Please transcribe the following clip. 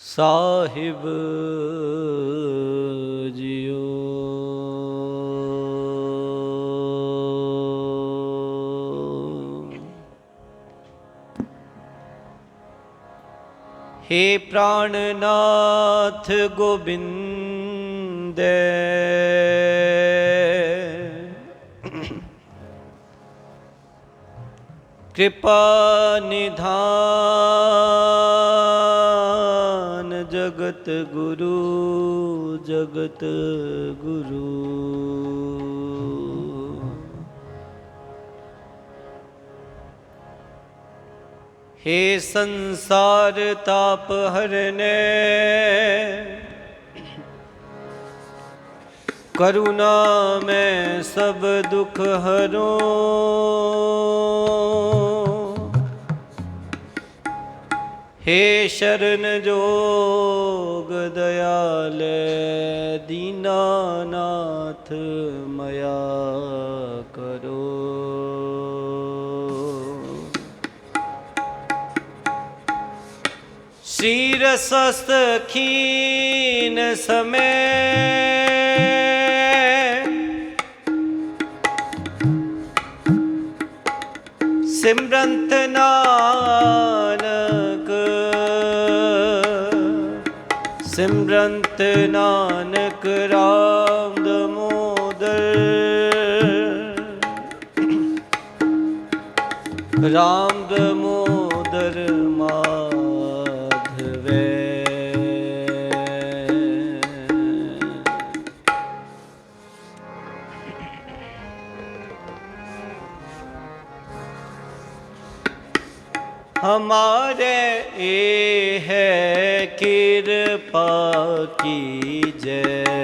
ਸਾਹਿਬ JIO हे प्राणनाथ गोविंद कृपा निधान जगत गुरु जगत गुरु। हे संसार ताप हरने करुणा में सब दुख हरो। हे शरण जोग दयाल दीनानाथ मया करो। शीर स्वस्थ खीन समय ਸਿਮਰੰਤ ਨਾਨਕ। ਸਿਮਰੰਤ ਨਾਨਕ ਰਾਮ ਦਮੋਦਰ ਰਾਮ ਦਮੋਦਰ ਮਾ हमारे ए है कृपा की जय।